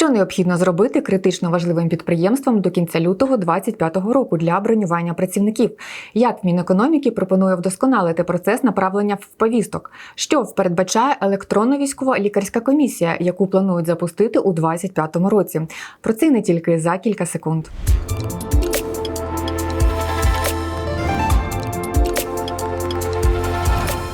Що необхідно зробити критично важливим підприємствам до кінця лютого 2025 року для бронювання працівників? Як Мінекономіки пропонує вдосконалити процес направлення в повісток? Що передбачає електронно військова лікарська комісія, яку планують запустити у 2025 році? Про це не тільки за кілька секунд.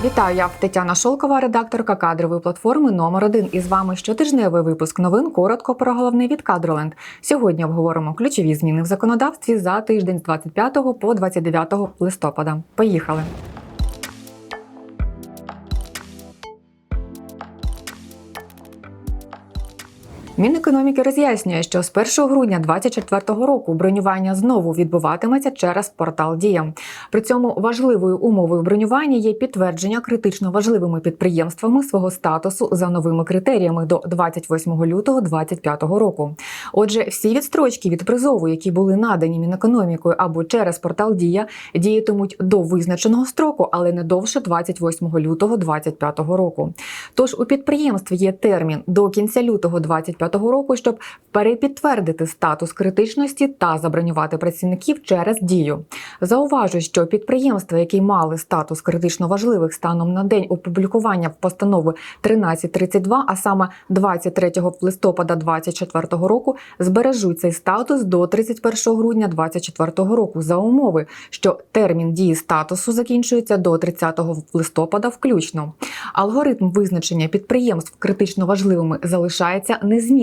Вітаю, я Тетяна Шолкова, редакторка кадрової платформи номер 1 І з вами щотижневий випуск новин. Коротко про головне від Кадроленд. Сьогодні обговоримо ключові зміни в законодавстві за тиждень з 25 по 29 листопада. Поїхали. Мінекономіки роз'яснює, що з 1 грудня 2024 року бронювання знову відбуватиметься через портал Дія. При цьому важливою умовою бронювання є підтвердження критично важливими підприємствами свого статусу за новими критеріями до 28 лютого 2025 року. Отже, всі відстрочки від призову, які були надані Мінекономікою або через портал Дія, діятимуть до визначеного строку, але не довше 28 лютого 2025 року. Тож у підприємств є термін до кінця лютого 2025 року, щоб перепідтвердити статус критичності та забронювати працівників через дію. Зауважу, що підприємства, які мали статус критично важливих станом на день опублікування постанови 1332, а саме 23 листопада 2024 року, збережуть цей статус до 31 грудня 2024 року за умови, що термін дії статусу закінчується до 30 листопада включно. Алгоритм визначення підприємств критично важливими залишається незмінним.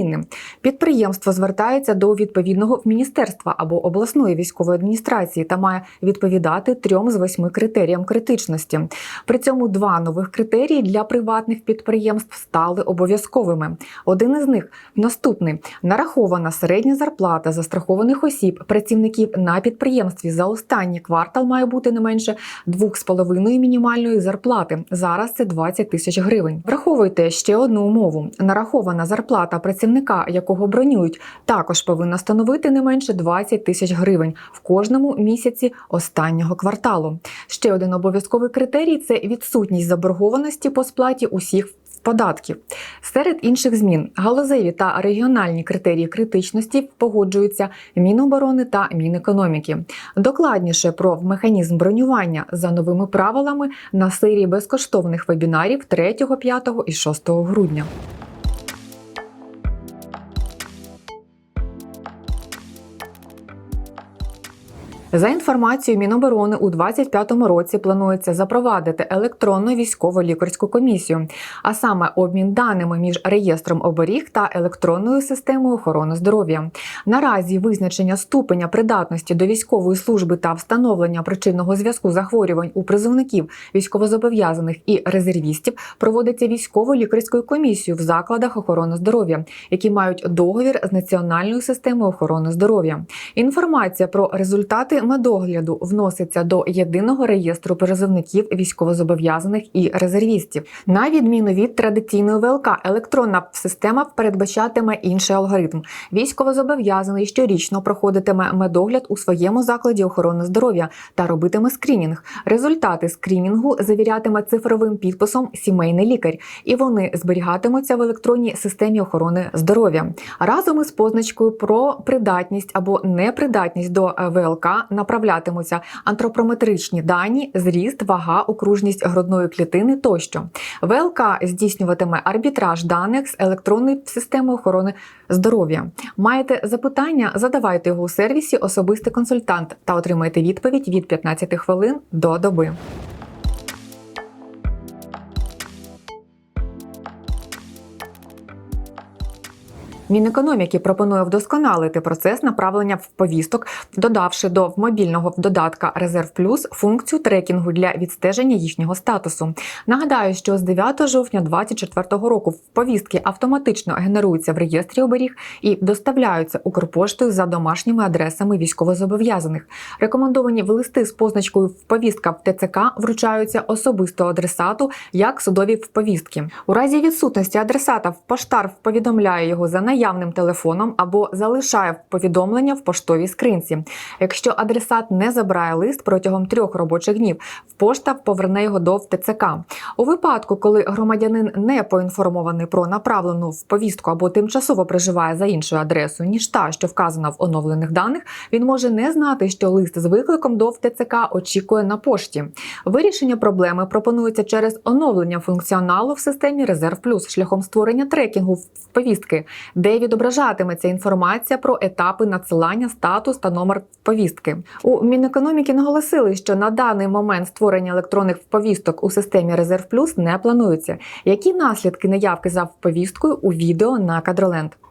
Підприємство звертається до відповідного міністерства або обласної військової адміністрації та має відповідати трьом з восьми критеріям критичності. При цьому два нових критерії для приватних підприємств стали обов'язковими. Один із них наступний: нарахована середня зарплата застрахованих осіб, працівників на підприємстві за останній квартал має бути не менше 2,5 мінімальної зарплати. Зараз це 20 тисяч гривень. Враховуйте ще одну умову: нарахована зарплата працівника, якого бронюють, також повинна становити не менше 20 тисяч гривень в кожному місяці останнього кварталу. Ще один обов'язковий критерій це відсутність заборгованості по сплаті усіх. Податків серед інших змін галузеві та регіональні критерії критичності погоджуються Міноборони та Мінекономіки. Докладніше про механізм бронювання за новими правилами на серії безкоштовних вебінарів 3, 5 і 6 грудня. За інформацією Міноборони, у 2025 році планується запровадити електронну військово-лікарську комісію, а саме обмін даними між реєстром оберіг та електронною системою охорони здоров'я. Наразі визначення ступеня придатності до військової служби та встановлення причинного зв'язку захворювань у призовників військовозобов'язаних і резервістів проводиться військово-лікарською комісією в закладах охорони здоров'я, які мають договір з національною системою охорони здоров'я. Інформація про результати медогляду вноситься до єдиного реєстру призовників військовозобов'язаних і резервістів. На відміну від традиційної ВЛК, електронна система передбачатиме інший алгоритм. Військовозобов'язаний щорічно проходитиме медогляд у своєму закладі охорони здоров'я та робитиме скринінг. Результати скринінгу завірятиме цифровим підписом сімейний лікар, і вони зберігатимуться в електронній системі охорони здоров'я разом із позначкою про придатність або непридатність до ВЛК направлятимуться антропометричні дані, зріст, вага, окружність грудної клітини тощо. ВЛК здійснюватиме арбітраж даних з електронної системи охорони здоров'я. Маєте запитання? Задавайте його у сервісі Особистий консультант та отримайте відповідь від 15 хвилин до доби. Мінекономіки пропонує вдосконалити процес направлення в повісток, додавши до мобільного додатка Резерв Плюс функцію трекінгу для відстеження їхнього статусу. Нагадаю, що з 9 жовтня 2024 року в повістки автоматично генеруються в реєстрі оберіг і доставляються Укрпоштою за домашніми адресами військовозобов'язаних. Рекомендовані в листи з позначкою «Повістка в ТЦК вручаються особисто адресату як судові вповістки. У разі відсутності адресата в поштар повідомляє його за наявності наявним телефоном або залишає повідомлення в поштовій скринці. Якщо адресат не забирає лист протягом трьох робочих днів, пошта поверне його до ТЦК. У випадку, коли громадянин не поінформований про направлену в повістку або тимчасово проживає за іншою адресою, ніж та, що вказана в оновлених даних, він може не знати, що лист з викликом до ТЦК очікує на пошті. Вирішення проблеми пропонується через оновлення функціоналу в системі Резерв Плюс шляхом створення трекінгу в повістки, де відображатиметься інформація про етапи надсилання, статус та номер повістки. У Мінекономіки наголосили, що на даний момент створення електронних повісток у системі Резерв Плюс не планується. Які наслідки неявки за повісткою у відео на Кадроленд?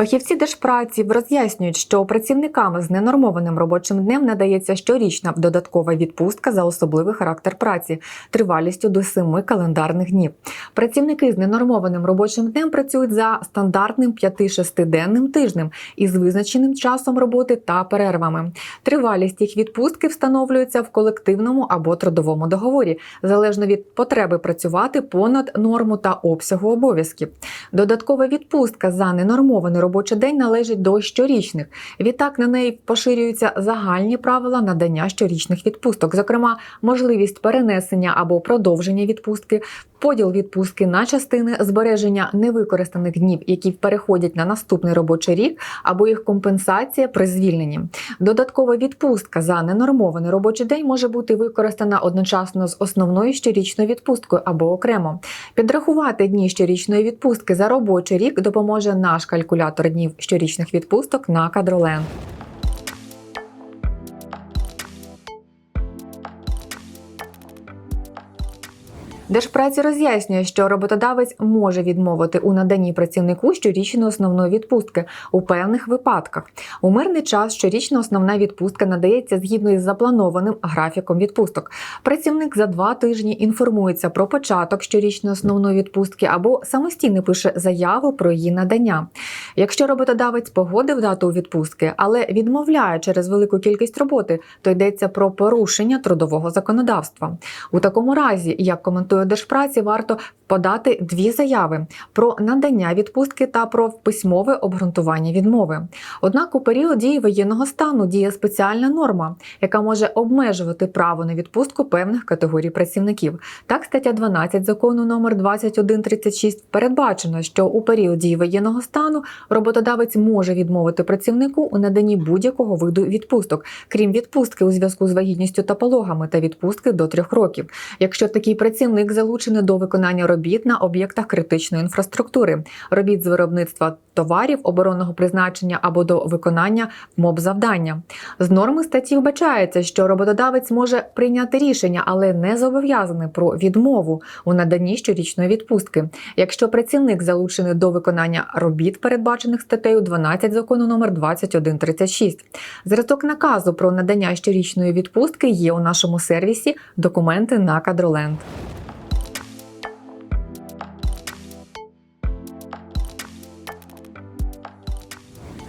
Фахівці держпраці роз'яснюють, що працівникам з ненормованим робочим днем надається щорічна додаткова відпустка за особливий характер праці тривалістю до 7 календарних днів. Працівники з ненормованим робочим днем працюють за стандартним 5-6-денним тижнем із визначеним часом роботи та перервами. Тривалість їх відпустки встановлюється в колективному або трудовому договорі, залежно від потреби працювати понад норму та обсягу обов'язків. Додаткова відпустка за ненормований робочий день належить до щорічних. Відтак на неї поширюються загальні правила надання щорічних відпусток, зокрема, можливість перенесення або продовження відпустки, поділ відпустки на частини, збереження невикористаних днів, які переходять на наступний робочий рік, або їх компенсація при звільненні. Додаткова відпустка за ненормований робочий день може бути використана одночасно з основною щорічною відпусткою або окремо. Підрахувати дні щорічної відпустки за робочий рік допоможе наш калькулятор днів щорічних відпусток на кадроленд. Держпраці роз'яснює, що роботодавець може відмовити у наданні працівнику щорічної основної відпустки у певних випадках. У мирний час щорічна основна відпустка надається згідно із запланованим графіком відпусток. Працівник за два тижні інформується про початок щорічної основної відпустки або самостійно пише заяву про її надання. Якщо роботодавець погодив дату відпустки, але відмовляє через велику кількість роботи, то йдеться про порушення трудового законодавства. У такому разі, як коментує Держпраці, варто подати дві заяви про надання відпустки та про письмове обґрунтування відмови. Однак у період дії воєнного стану діє спеціальна норма, яка може обмежувати право на відпустку певних категорій працівників. Так, стаття 12 закону номер 2136 передбачено, що у період дії воєнного стану роботодавець може відмовити працівнику у наданні будь-якого виду відпусток, крім відпустки у зв'язку з вагітністю та пологами та відпустки до трьох років, якщо такий працівник залучений до виконання робіт на об'єктах критичної інфраструктури, робіт з виробництва товарів оборонного призначення або до виконання моб завдання. З норми статті вбачається, що роботодавець може прийняти рішення, але не зобов'язаний про відмову у наданні щорічної відпустки, якщо працівник залучений до виконання робіт, передбачених статтею 12 закону номер 2136. Зразок наказу про надання щорічної відпустки є у нашому сервісі Документи на кадроленд.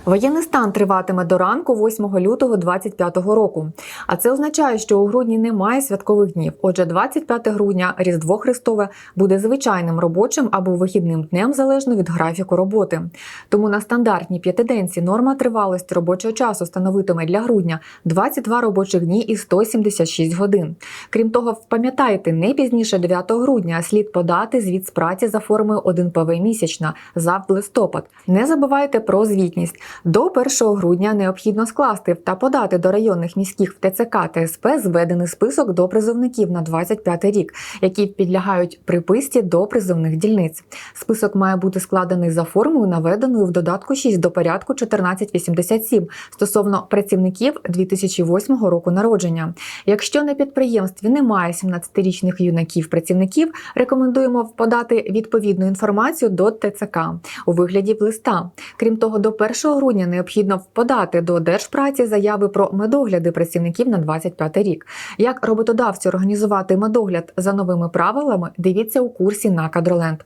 Воєнний стан триватиме до ранку 8 лютого 2025 року. А це означає, що у грудні немає святкових днів. Отже, 25 грудня Різдво Христове буде звичайним робочим або вихідним днем залежно від графіку роботи. Тому на стандартній п'ятиденці норма тривалості робочого часу становитиме для грудня 22 робочих дні і 176 годин. Крім того, пам'ятайте, не пізніше 9 грудня слід подати звіт з праці за формою 1 ПВ місячна за листопад. Не забувайте про звітність. До 1 грудня необхідно скласти та подати до районних міських в ТЦК та СП зведений список до призовників на 25 рік, які підлягають приписці до призовних дільниць. Список має бути складений за формою, наведеною в додатку 6 до порядку 1487 стосовно працівників 2008 року народження. Якщо на підприємстві немає 17-річних юнаків-працівників, рекомендуємо подати відповідну інформацію до ТЦК у вигляді листа. Крім того, до 1 грудня необхідно подати до Держпраці заяви про медогляди працівників на 25 рік. Як роботодавцю організувати медогляд за новими правилами, дивіться у курсі на Кадроленд.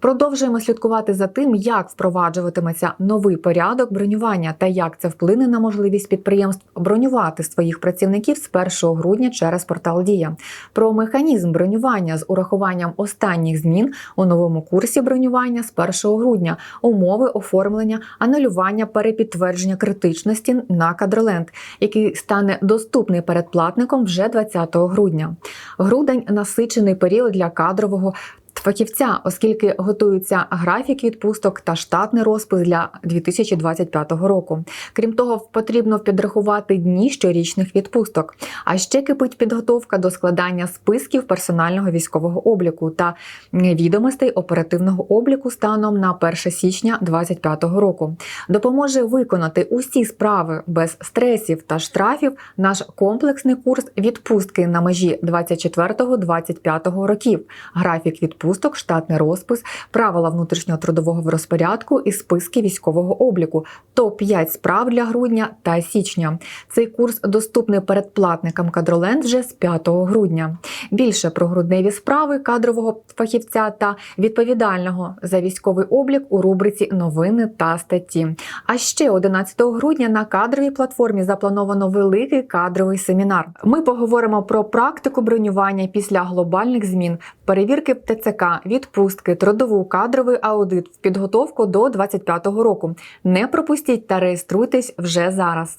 Продовжуємо слідкувати за тим, як впроваджуватиметься новий порядок бронювання та як це вплине на можливість підприємств бронювати своїх працівників з 1 грудня через портал Дія. Про механізм бронювання з урахуванням останніх змін у новому курсі бронювання з 1 грудня, умови оформлення, анулювання перепідтвердження критичності на Кадроленд, який стане доступний перед платником вже 20 грудня. Грудень насичений період для кадрового. Фахівця, оскільки готуються графік відпусток та штатний розпис для 2025 року. Крім того, потрібно підрахувати дні щорічних відпусток. А ще кипить підготовка до складання списків персонального військового обліку та відомостей оперативного обліку станом на 1 січня 2025 року. Допоможе виконати усі справи без стресів та штрафів наш комплексний курс відпустки на межі 24-25 років. Графік відпусток, штатний розпис, правила внутрішнього трудового розпорядку і списки військового обліку. Топ 5 справ для грудня та січня. Цей курс доступний передплатникам кадроленд вже з 5 грудня. Більше про грудневі справи кадрового фахівця та відповідального за військовий облік у рубриці Новини та статті. А ще 11 грудня на кадровій платформі заплановано великий кадровий семінар. Ми поговоримо про практику бронювання після глобальних змін, перевірки ТЦК, відпустки, трудову кадровий аудит в підготовку до 25-го року. Не пропустіть та реєструйтесь вже зараз.